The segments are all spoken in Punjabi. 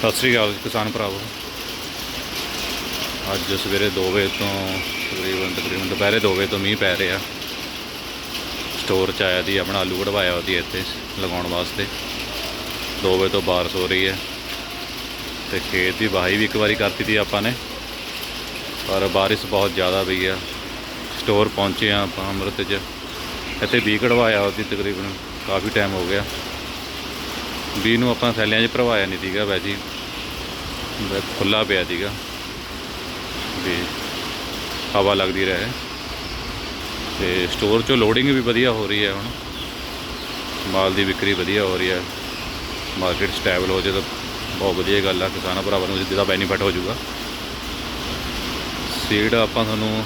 ਸਤਿ ਸ੍ਰੀ ਅਕਾਲ ਕਿਸਾਨ ਭਰਾਵੋ। ਅੱਜ ਸਵੇਰੇ 2 ਵਜੇ ਤੋਂ ਤਕਰੀਬਨ ਤਕਰੀਬਨ ਦੁਪਹਿਰੇ 2 ਵਜੇ ਤੋਂ ਮੀਂਹ ਪੈ ਰਿਹਾ। ਸਟੋਰ ਚ ਆਇਆ ਦੀ ਆਪਣਾ ਆਲੂ ਕਢਵਾਇਆ ਉਹਦੀ ਇੱਥੇ ਲਗਾਉਣ ਵਾਸਤੇ। 2 ਵਜੇ ਤੋਂ ਬਾਰਿਸ਼ ਹੋ ਰਹੀ ਹੈ। ਤੇ ਖੇਤ ਦੀ ਵਾਹੀ ਵੀ ਇੱਕ ਵਾਰੀ ਕਰਤੀ ਸੀ ਆਪਾਂ ਨੇ। ਪਰ ਬਾਰਿਸ਼ ਬਹੁਤ ਜ਼ਿਆਦਾ ਪਈ ਆ। ਸਟੋਰ ਪਹੁੰਚੇ ਆ ਆਪਾਂ ਅੰਮ੍ਰਿਤ ਚ ਇੱਥੇ ਵੀ ਕਢਵਾਇਆ ਉਹਦੀ ਤਕਰੀਬਨ ਕਾਫੀ ਟਾਈਮ ਹੋ ਗਿਆ। ਵੀ ਨੂੰ ਆਪਾਂ ਥੈਲਿਆਂ 'ਚ ਭਰਵਾਇਆ ਨਹੀਂ ਸੀਗਾ ਵੈਸੇ ਹੀ ਖੁੱਲਾ ਪਿਆ ਸੀਗਾ। ਵੀ ਹਵਾ ਲੱਗਦੀ ਰਹੇ। ਤੇ ਸਟੋਰ 'ਚੋਂ ਲੋਡਿੰਗ ਵੀ ਵਧੀਆ ਹੋ ਰਹੀ ਹੈ ਹੁਣ। ਮਾਲ ਦੀ ਵਿਕਰੀ ਵਧੀਆ ਹੋ ਰਹੀ ਹੈ। ਮਾਰਕੀਟ ਸਟੇਬਲ ਹੋ ਜੇ ਤਾਂ ਬਹੁਤ ਵਧੀਆ ਗੱਲ ਆ। ਕਿਸਾਨਾਂ ਭਰਾਵਾਂ ਨੂੰ ਜਿਹਦਾ ਬੈਨੀਫਿਟ ਹੋ ਜਾਊਗਾ। ਸੀਡ ਆਪਾਂ ਤੁਹਾਨੂੰ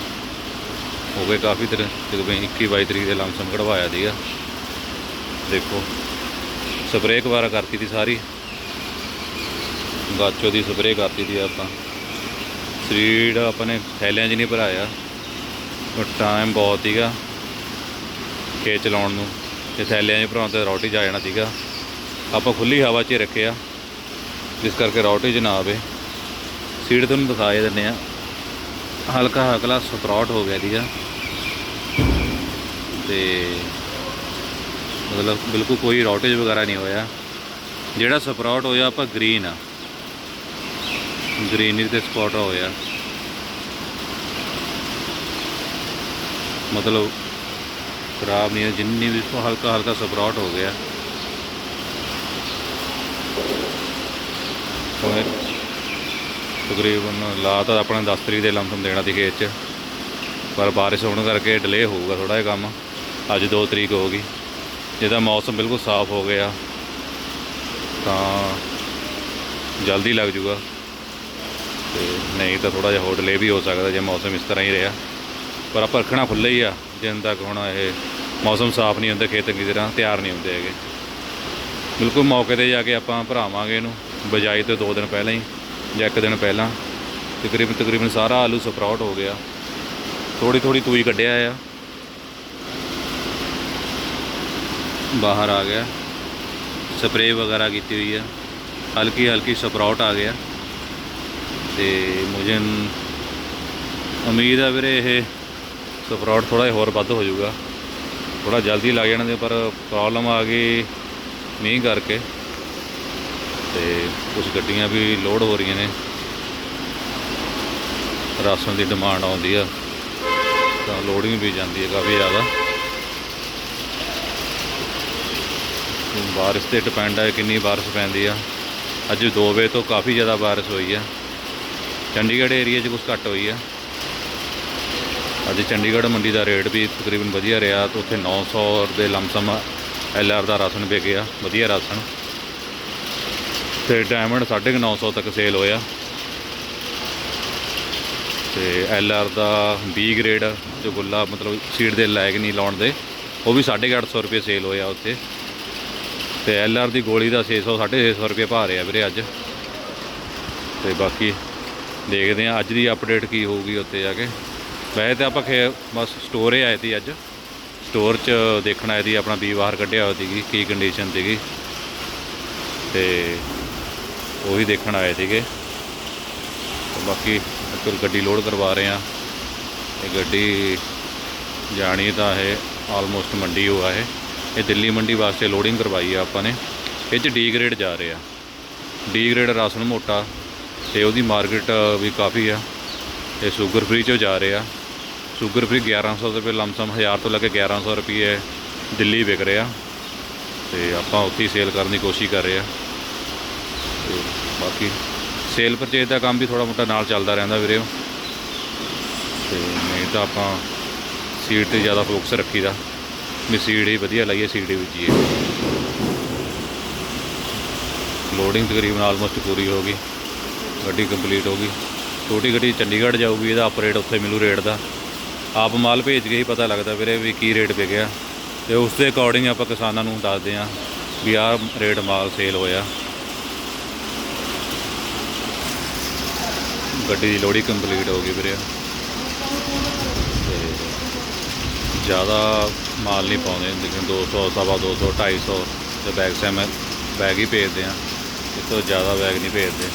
ਹੋ ਗਏ ਕਾਫੀ ਤਰ ਤਕਰੀਬਨ 21 22 ਤਰੀਕ ਦੇ ਲਮਸਮ ਕਢਵਾਇਆ ਸੀਗਾ। ਦੇਖੋ ਸਪਰੇਅ ਕਵਾਰਾ ਕਰਤੀ ਦੀ ਸਾਰੀ। ਗਾਚੋ ਦੀ ਸਪਰੇਅ ਕਰਤੀ ਸੀ ਆਪਾਂ। ਸਰੀਰ ਆਪਾਂ ਨੇ ਥੈਲਿਆਂ 'ਚ ਨਹੀਂ ਭਰਾਇਆ। ਉਹ ਟਾਈਮ ਬਹੁਤ ਸੀਗਾ ਖੇਤ ਚਲਾਉਣ ਨੂੰ। ਤੇ ਥੈਲਿਆਂ 'ਚ ਭਰਾਉਣ ਤੇ ਰੋਟੀ ਜਾ ਜਾਣਾ ਸੀਗਾ। ਆਪਾਂ ਖੁੱਲੀ ਹਵਾ 'ਚ ਰੱਖਿਆ। ਜਿਸ ਕਰਕੇ ਰੋਟੀ 'ਚ ਨਾ ਆਵੇ। ਸੀਡ ਤੁਹਾਨੂੰ ਦਿਖਾਏ ਦਿੰਨੇ ਆ। ਹਲਕਾ ਹਲਕਾ ਸਪਰੌਟ ਹੋ ਗਿਆ ਸੀਗਾ। ਤੇ ਮਤਲਬ ਬਿਲਕੁਲ ਕੋਈ ਰੋਟੇਜ ਵਗੈਰਾ ਨਹੀਂ ਹੋਇਆ। ਜਿਹੜਾ ਸਪਰਾਊਟ ਹੋਇਆ, ਆਪਾਂ ਗ੍ਰੀਨ ਆ। ਗ੍ਰੀਨਰੀ ਤੇ ਸਪੌਟ ਹੋਇਆ। ਮਤਲਬ ਖਰਾਬ ਨਹੀਂ ਹੈ, ਜਿੰਨੀ ਵੀ ਇਸਕੋ ਹਲਕਾ ਹਲਕਾ ਸਪਰਾਟ ਹੋ ਗਿਆ। ਤਕਰੀਬਨ ਲਾ ਤਾਂ ਆਪਣਾ 10 ਤਰੀਕ ਦੇ ਲਮਸਮ ਦੇਣਾ ਸੀ ਖੇਤ 'ਚ। ਪਰ ਬਾਰਿਸ਼ ਹੋਣ ਕਰਕੇ ਡਿਲੇ ਹੋਊਗਾ ਥੋੜਾ ਜਿਹਾ ਕੰਮ। ਅੱਜ 2 ਤਰੀਕ ਹੋ ਗਈ। ਜਿਹਦਾ ਮੌਸਮ ਬਿਲਕੁਲ ਸਾਫ਼ ਹੋ ਗਿਆ। ਤਾਂ ਜਲਦੀ ਲੱਗ ਜੂਗਾ। ਤੇ ਨਹੀਂ ਤਾਂ ਥੋੜਾ ਜਿਹਾ ਹੋਰ ਡਿਲੇ ਵੀ ਹੋ ਸਕਦਾ ਜੇ ਮੌਸਮ ਇਸ ਤਰ੍ਹਾਂ ਹੀ ਰਿਹਾ। ਪਰ ਆਪਾਂ ਰੱਖਣਾ ਖੁੱਲ੍ਹਾ ਹੀ ਆ, ਜਿੰਨ ਤੱਕ ਹੁਣ ਇਹ ਮੌਸਮ ਸਾਫ਼ ਨਹੀਂ ਹੁੰਦਾ, ਖੇਤ ਕਿਸੇ ਤਰ੍ਹਾਂ ਤਿਆਰ ਨਹੀਂ ਹੁੰਦੇ ਹੈਗੇ। ਬਿਲਕੁਲ ਮੌਕੇ ਤੇ ਜਾ ਕੇ ਆਪਾਂ ਭਰਾਵਾਂਗੇ ਇਹਨੂੰ ਬਜਾਈ ਤੋਂ 2 ਦਿਨ ਪਹਿਲਾਂ ਹੀ ਜਾਂ ਇੱਕ ਦਿਨ ਪਹਿਲਾਂ। ਤਕਰੀਬਨ ਤਕਰੀਬਨ ਸਾਰਾ ਆਲੂ ਸਪਰਾਊਟ ਹੋ ਗਿਆ। ਥੋੜੀ ਥੋੜੀ ਤੂਈ ਕੱਢਿਆ ਆ। ਬਾਹਰ ਆ ਗਿਆ। ਸਪਰੇਅ ਵਗੈਰਾ ਕੀਤੀ ਹੋਈ ਆ। ਹਲਕੀ ਹਲਕੀ ਸਪਰਾਊਟ ਆ ਗਿਆ। ਤੇ ਮੁਝੇ ਉਮੀਦ ਆ ਵੀਰੇ ਇਹ ਸਪਰਾਊਟ ਥੋੜਾ ਜਿਹਾ ਹੋਰ ਵੱਧ ਹੋ ਜਾਊਗਾ। ਥੋੜਾ ਜਲਦੀ ਲੱਗ ਜਾਣਾ ਤੇ ਪਰ ਪ੍ਰੋਬਲਮ ਆ ਗਈ ਮੀਂਹ ਕਰਕੇ ਤੇ ਕੁਝ ਗੱਡੀਆਂ ਵੀ ਲੋਡ ਹੋ ਰਹੀਆਂ ਨੇ। ਰਾਸ਼ਨ ਦੀ ਡਿਮਾਂਡ ਆਉਂਦੀ ਆ, ਤਾਂ ਲੋਡਿੰਗ ਵੀ ਜਾਂਦੀ ਹੈ ਕਾਫੀ ਜ਼ਿਆਦਾ। ਬਾਰਿਸ਼ ਤੇ ਡਿਪੈਂਡ ਹੈ ਕਿੰਨੀ ਬਾਰਿਸ਼ ਪੈਂਦੀ ਆ। ਅੱਜ 2 ਵਜੇ ਤੋਂ ਕਾਫੀ ਜ਼ਿਆਦਾ ਬਾਰਿਸ਼ ਹੋਈ ਆ। ਚੰਡੀਗੜ੍ਹ ਏਰੀਆ 'ਚ ਕੁਝ ਘੱਟ ਹੋਈ ਆ। ਅੱਜ ਚੰਡੀਗੜ੍ਹ ਮੰਡੀ ਦਾ ਰੇਟ ਵੀ ਤਕਰੀਬਨ ਵਧੀਆ ਰਿਹਾ ਤੇ ਉੱਥੇ 900 ਦੇ ਲਮਸਮ ਐਲਆਰ ਦਾ ਰਾਸ਼ਨ ਵਿਕ ਗਿਆ, ਵਧੀਆ ਰਾਸ਼ਨ। ਤੇ ਡਾਇਮੰਡ 950 ਤੱਕ ਸੇਲ ਹੋਇਆ। ਤੇ ਐਲਆਰ ਦਾ ਬੀ ਗ੍ਰੇਡ ਜੋ ਗੁੱਲਾ ਮਤਲਬ ਸੀਟ ਦੇ ਲਾਇਕ ਨਹੀਂ ਲਾਉਣ ਦੇ, ਉਹ ਵੀ 850 ਰੁਪਏ ਸੇਲ ਹੋਇਆ ਉੱਥੇ। ਤੇ ਐਲਆਰ ਦੀ ਗੋਲੀ ਦਾ 600 650 ਰੁਪਏ ਭਾ ਰਿਹਾ ਵੀਰੇ ਅੱਜ। ਤੇ ਬਾਕੀ ਦੇਖਦੇ ਆ ਅੱਜ ਦੀ ਅਪਡੇਟ ਕੀ ਹੋਊਗੀ ਉੱਤੇ ਜਾ ਕੇ। ਵੈਸੇ ਤਾਂ ਆਪਾਂ ਖੇ ਬਸ ਸਟੋਰ ਹੀ ਆਏ ਸੀ ਅੱਜ। ਸਟੋਰ 'ਚ ਦੇਖਣ ਆਏ ਸੀ, ਆਪਣਾ ਬੀ ਬਾਹਰ ਕੱਢਿਆ ਹੋਇਆ ਸੀਗੀ, ਕੀ ਕੰਡੀਸ਼ਨ ਸੀਗੀ। ਤੇ ਉਹੀ ਦੇਖਣ ਆਏ ਸੀਗੇ। ਬਾਕੀ ਇੱਕ ਗੱਡੀ ਲੋਡ ਕਰਵਾ ਰਹੇ ਆ ਇਹ ਗੱਡੀ ਜਾਣੀ ਤਾਂ ਇਹ ਆਲਮੋਸਟ ਮੰਡੀ ਹੋਆ ਹੈ ਇਹ ਦਿੱਲੀ ਮੰਡੀ ਵਾਸਤੇ ਲੋਡਿੰਗ ਕਰਵਾਈ ਆ ਆਪਾਂ ਨੇ। ਇਹ 'ਚ ਡੀ ਗ੍ਰੇਡ ਜਾ ਰਹੇ ਆ। ਡੀ ਗ੍ਰੇਡ ਰਾਸ਼ਨ ਮੋਟਾ। ਤੇ ਉਹਦੀ ਮਾਰਕੀਟ ਵੀ ਕਾਫੀ ਆ। ਇਹ ਸ਼ੂਗਰ ਫ੍ਰੀ ਚੋਂ ਜਾ ਰਹੇ ਆ। ਸ਼ੂਗਰ ਫ੍ਰੀ 1100 ਰੁਪਏ ਲਮਸਮ 1000 ਤੋਂ ਲੈ ਕੇ 1100 ਰੁਪਏ ਦਿੱਲੀ ਵਿਕ ਰਿਹਾ ਤੇ ਆਪਾਂ ਉੱਥੇ ਹੀ ਸੇਲ ਕਰਨ ਦੀ ਕੋਸ਼ਿਸ਼ ਕਰ ਰਹੇ ਆ। ਤੇ ਬਾਕੀ ਸੇਲ ਪਰਚੇਜ ਦਾ ਕੰਮ ਵੀ ਥੋੜਾ ਮੋਟਾ ਨਾਲ ਚੱਲਦਾ ਰਹਿੰਦਾ ਵੀਰੇ ਤੇ ਨਹੀਂ ਤਾਂ ਆਪਾਂ ਸੀਡ ਤੇ ਜ਼ਿਆਦਾ ਫੋਕਸ ਰੱਖੀਦਾ। ਵੀ ਸੀਡ ਹੀ ਵਧੀਆ ਲਾਈਏ ਸੀਡ ਹੀ ਬੀਜੀਏ। ਲੋਡਿੰਗ ਤਕਰੀਬਨ ਆਲਮੋਸਟ ਪੂਰੀ ਹੋ ਗਈ। ਗੱਡੀ ਕੰਪਲੀਟ ਹੋ ਗਈ। ਛੋਟੀ ਗੱਡੀ ਚੰਡੀਗੜ੍ਹ ਜਾਊਗੀ, ਇਹਦਾ ਆਪਰੇਟ ਉੱਥੇ ਮਿਲੂ ਰੇਟ ਦਾ। ਆਪ ਮਾਲ ਭੇਜ ਕੇ ਹੀ ਪਤਾ ਲੱਗਦਾ ਵੀਰੇ ਵੀ ਕੀ ਰੇਟ ਵਿਕਿਆ। ਤੇ ਉਸ ਦੇ ਅਕੋਰਡਿੰਗ ਆਪਾਂ ਕਿਸਾਨਾਂ ਨੂੰ ਦੱਸਦੇ ਹਾਂ ਵੀ ਆਹ ਰੇਟ ਮਾਲ ਸੇਲ ਹੋਇਆ। ਗੱਡੀ ਦੀ ਲੋੜੀ ਕੰਪਲੀਟ ਹੋ ਗਈ ਵੀਰੇ। ਤੇ ਜ਼ਿਆਦਾ ਮਾਲ ਨਹੀਂ ਪਾਉਂਦੇ ਲੇਕਿਨ 200 ਸਵਾ 200 250 ਦੇ ਬੈਗ ਸੇ ਬੈਗ ਹੀ ਭੇਜਦੇ ਆ ਇਸ ਤੋਂ ਜ਼ਿਆਦਾ ਬੈਗ ਨਹੀਂ ਭੇਜਦੇ।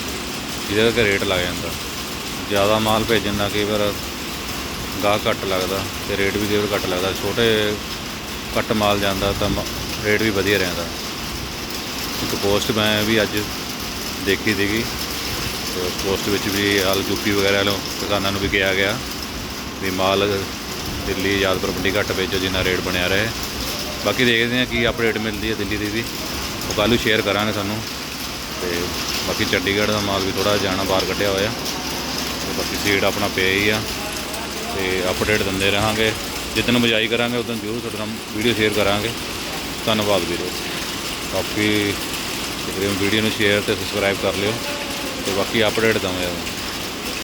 ਜਿਹਦੇ ਕਰਕੇ ਰੇਟ ਲੱਗ ਜਾਂਦਾ। ਜ਼ਿਆਦਾ ਮਾਲ ਭੇਜਣ ਦਾ ਕਈ ਵਾਰ ਗਾਹਕ ਘੱਟ ਲੱਗਦਾ ਤੇ ਰੇਟ ਵੀ ਕਈ ਵਾਰ ਘੱਟ ਲੱਗਦਾ। ਛੋਟੇ ਘੱਟ ਮਾਲ ਜਾਂਦਾ ਤਾਂ ਮ- ਰੇਟ ਵੀ ਵਧੀਆ ਰਹਿੰਦਾ। ਇੱਕ ਪੋਸਟ ਮੈਂ ਵੀ ਅੱਜ ਦੇਖੀ ਸੀਗੀ ਪੋਸਟ ਵਿੱਚ ਵੀ ਹਾਲ ਯੂਪੀ ਵਗੈਰਾ ਵਾਲੋਂ ਕਿਸਾਨਾਂ ਨੂੰ ਵੀ ਕਿਹਾ ਗਿਆ ਵੀ ਮਾਲ ਦਿੱਲੀ ਯਾਦਪੁਰ ਮੰਡੀ ਘੱਟ ਭੇਜੋ ਜਿੰਨਾ ਰੇਟ ਬਣਿਆ ਰਹੇ। ਬਾਕੀ ਦੇਖਦੇ ਹਾਂ ਕੀ ਅਪਡੇਟ ਮਿਲਦੀ ਹੈ ਦਿੱਲੀ ਦੀ ਵੀ। ਉਹ ਕੱਲ੍ਹ ਨੂੰ ਸ਼ੇਅਰ ਕਰਾਂਗੇ ਸਾਨੂੰ ਤੇ ਬਾਕੀ ਚੰਡੀਗੜ੍ਹ ਦਾ ਮਾਲ ਵੀ ਥੋੜਾ ਜਾਣਾ, ਬਾਹਰ ਕੱਢਿਆ ਹੋਇਆ। ਤੇ ਬਾਕੀ ਸੀਟ ਆਪਣਾ ਪਿਆ ਹੀ ਆ। ਤੇ ਅਪਡੇਟ ਦਿੰਦੇ ਰਹਾਂਗੇ। ਜਿੱਦਣ ਬਜਾਈ ਕਰਾਂਗੇ ਉਦੋਂ ਜ਼ਰੂਰ ਤੁਹਾਡੇ ਨਾਲ ਵੀਡੀਓ ਸ਼ੇਅਰ ਕਰਾਂਗੇ। ਧੰਨਵਾਦ ਵੀਰੋ। ਬਾਕੀ ਤਕਰੀਬਨ ਵੀਡੀਓ ਨੂੰ ਸ਼ੇਅਰ ਤੇ ਸਬਸਕ੍ਰਾਈਬ ਕਰ ਲਿਓ। ਤੇ ਬਾਕੀ ਅਪਡੇਟ ਦਵਾਂਗੇ।